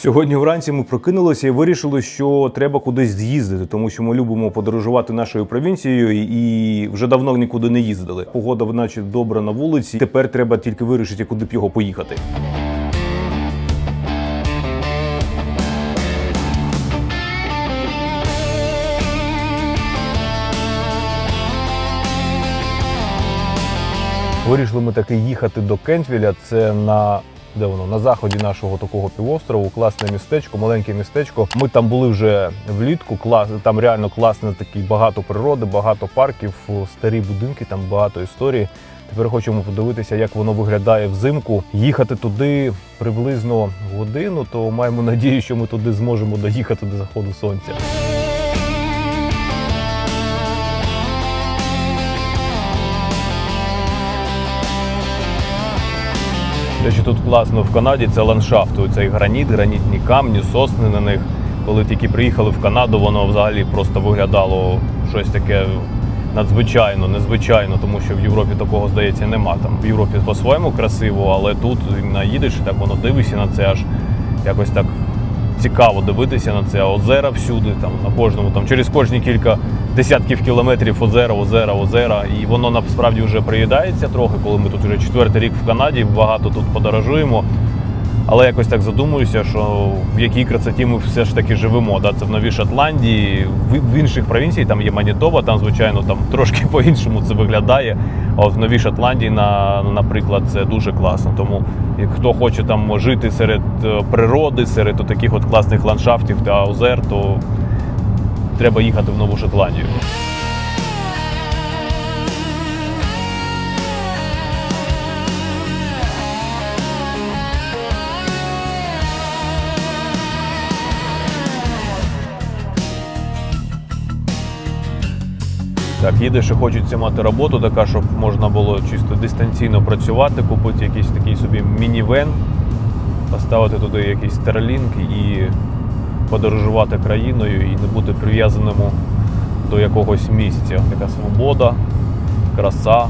Сьогодні вранці ми прокинулися і вирішили, що треба кудись з'їздити, тому що ми любимо подорожувати нашою провінцією і вже давно нікуди не їздили. Погода, наче добра на вулиці. Тепер треба тільки вирішити, куди б його поїхати. Вирішили ми таки їхати до Кентвіля. Це на де воно на заході нашого такого півострову. Класне містечко, маленьке містечко. Ми там були вже влітку. Клас там реально класне такий багато природи, багато парків, старі будинки, там багато історії. Тепер хочемо подивитися, як воно виглядає взимку. Їхати туди приблизно годину, то маємо надію, що ми туди зможемо доїхати до заходу сонця. Те, що тут класно в Канаді, це ландшафт. Цей граніт, гранітні камні, сосни на них. Коли тільки приїхали в Канаду, воно взагалі просто виглядало щось таке надзвичайно, незвичайно, тому що в Європі такого здається нема. Там в Європі по-своєму красиво, але тут наїдеш так воно дивишся на це аж якось так цікаво дивитися на це. Озера всюди, там на кожному, там через кожні кілька десятків кілометрів озера, озера, озера. І воно насправді вже приїдається трохи, коли ми тут вже четвертий рік в Канаді, багато тут подорожуємо. Але якось так задумуюся, що в якій красоті ми все ж таки живемо. Да? Це в Новій Шотландії, в, інших провінціях там є Манітоба, там, звичайно, там трошки по-іншому це виглядає. А от в Новій Шотландії, на, наприклад, це дуже класно. Тому хто хоче там жити серед е, природи, серед таких от класних ландшафтів та озер, то треба їхати в Нову Шотландію. Так, єдине, що хочеться мати роботу, така, щоб можна було чисто дистанційно працювати, купити якийсь такий собі мінівен, поставити туди якийсь терлінг і подорожувати країною і не бути прив'язаному до якогось місця. Така свобода, краса.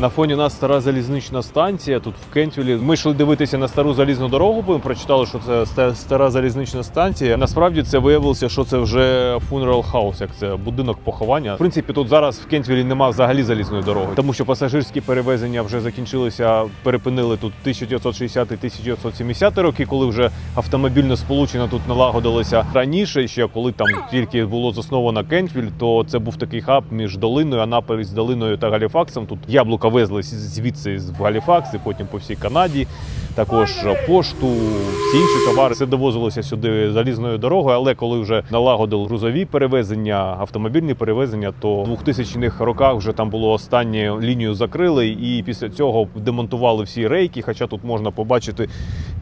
На фоні нас стара залізнична станція тут в Кентвілі. Ми йшли дивитися на стару залізну дорогу, бо ми прочитали, що це стара залізнична станція. Насправді це виявилося, що це вже funeral house, як це будинок поховання. В принципі, тут зараз в Кентвілі немає взагалі залізної дороги, тому що пасажирські перевезення вже закінчилися, перепинили тут 1960-1970 роки, коли вже автомобільне сполучення тут налагодилося раніше. Ще коли там тільки було засновано Кентвіль, то це був такий хаб між долиною, Анаполіс, долиною та Галіфаксом. Тут яблука везли звідси в Галіфакс і потім по всій Канаді. Також пошту, всі інші товари все довозилося сюди залізною дорогою. Але коли вже налагодили грузові перевезення, автомобільні перевезення, то в 2000-х роках вже там було останнє лінію закрили, і після цього демонтували всі рейки. Хоча тут можна побачити,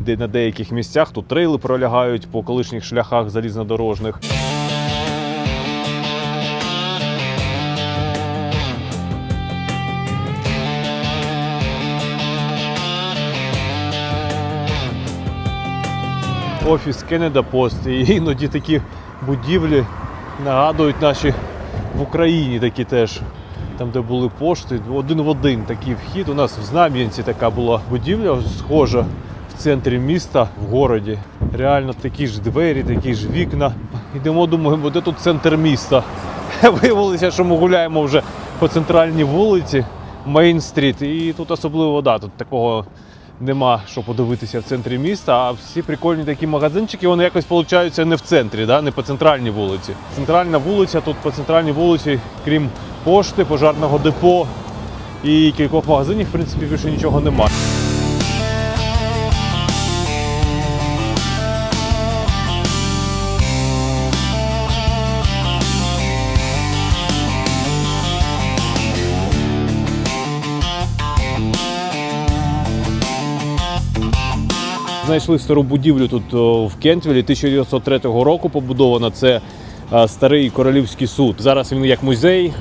де на деяких місцях тут трейли пролягають по колишніх шляхах залізнодорожних. Офіс Кенеда Пост. І іноді такі будівлі нагадують наші в Україні такі теж. Там, де були пошти, один в один такий вхід. У нас в Знам'янці така була будівля, схожа в центрі міста, в городі. Реально такі ж двері, такі ж вікна. Йдемо, думаємо, де тут центр міста. Виявилося, що ми гуляємо вже по центральній вулиці, Мейн-стріт, і тут особливо да, тут такого нема що подивитися в центрі міста, а всі прикольні такі магазинчики, вони якось получаються не в центрі, да? не по центральній вулиці. Центральна вулиця, тут по центральній вулиці, крім пошти, пожарного депо і кількох магазинів, в принципі, більше нічого немає. Знайшли стару будівлю тут в Кентвілі 1903 року побудована. Це старий королівський суд. Зараз він як музей.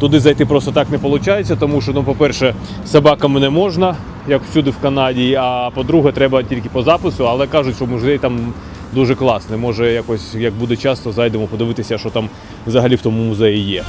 Туди зайти просто так не виходить, тому що, ну, по-перше, собаками не можна, як всюди в Канаді. А по-друге, треба тільки по запису, але кажуть, що музей там дуже класний. Може, якось як буде часто, зайдемо подивитися, що там взагалі в тому музеї є.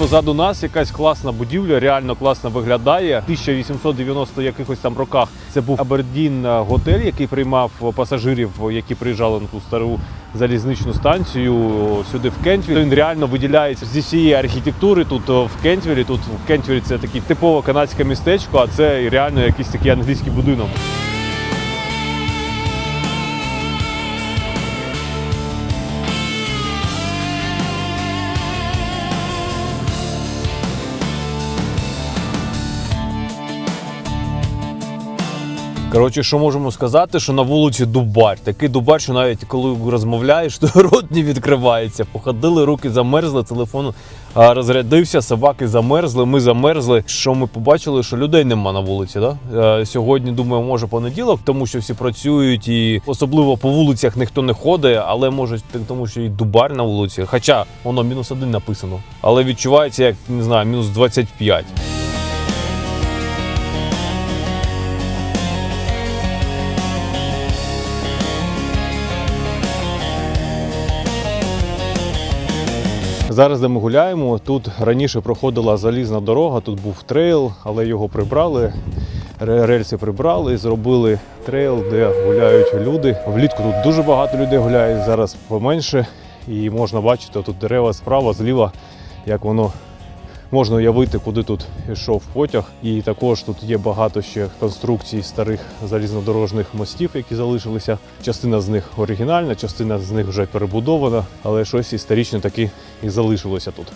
Позаду нас якась класна будівля, реально класно виглядає. В 1890 якихось там роках це був Абердін е, готель, який приймав пасажирів, які приїжджали на ту стару залізничну станцію сюди в Кентвіль. Він реально виділяється зі всієї архітектури тут в Кентвілі. Тут в Кентвілі це таке типове канадське містечко, а це реально якийсь такий англійський будинок. Коротше, що можемо сказати, що на вулиці Дубар. Такий Дубар, що навіть коли розмовляєш, то рот не відкривається. Походили, руки замерзли, телефон розрядився, собаки замерзли, ми замерзли. Що ми побачили, що людей нема на вулиці. Да? Е, Сьогодні, думаю, може понеділок, тому що всі працюють і особливо по вулицях ніхто не ходить, але може тому, що і Дубар на вулиці. Хоча воно мінус один написано, але відчувається як не знаю, мінус 25. Зараз, де ми гуляємо, тут раніше проходила залізна дорога, тут був трейл, але його прибрали. Рельси прибрали і зробили трейл, де гуляють люди. Влітку тут дуже багато людей гуляє, зараз поменше. І можна бачити тут дерева справа, зліва, як воно можна уявити, куди тут йшов потяг. І також тут є багато ще конструкцій старих залізнодорожних мостів, які залишилися. Частина з них оригінальна, частина з них вже перебудована, але щось історичне таки і залишилося тут.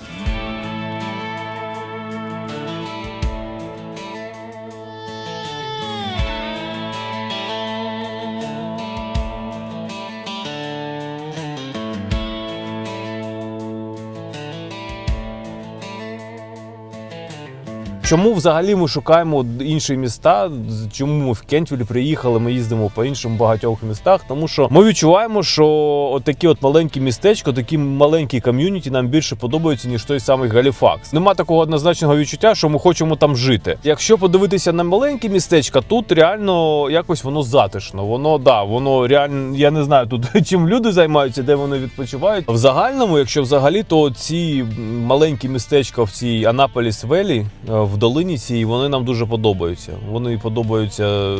Чому взагалі ми шукаємо інші міста? Чому ми в Кентвілі приїхали? Ми їздимо по іншим багатьох містах. Тому що ми відчуваємо, що от такі от маленькі містечко, такі маленькі ком'юніті нам більше подобаються, ніж той самий Галіфакс. Нема такого однозначного відчуття, що ми хочемо там жити. Якщо подивитися на маленькі містечка, тут реально якось воно затишно. Воно да, воно реально. Я не знаю тут чим люди займаються, де вони відпочивають. В загальному, якщо взагалі, то ці маленькі містечка в цій Анаполіс Велі в долині цій вони нам дуже подобаються. Вони подобаються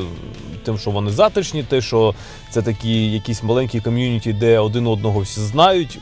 тим, що вони затишні, те, що це такі якісь маленькі ком'юніті, де один одного всі знають.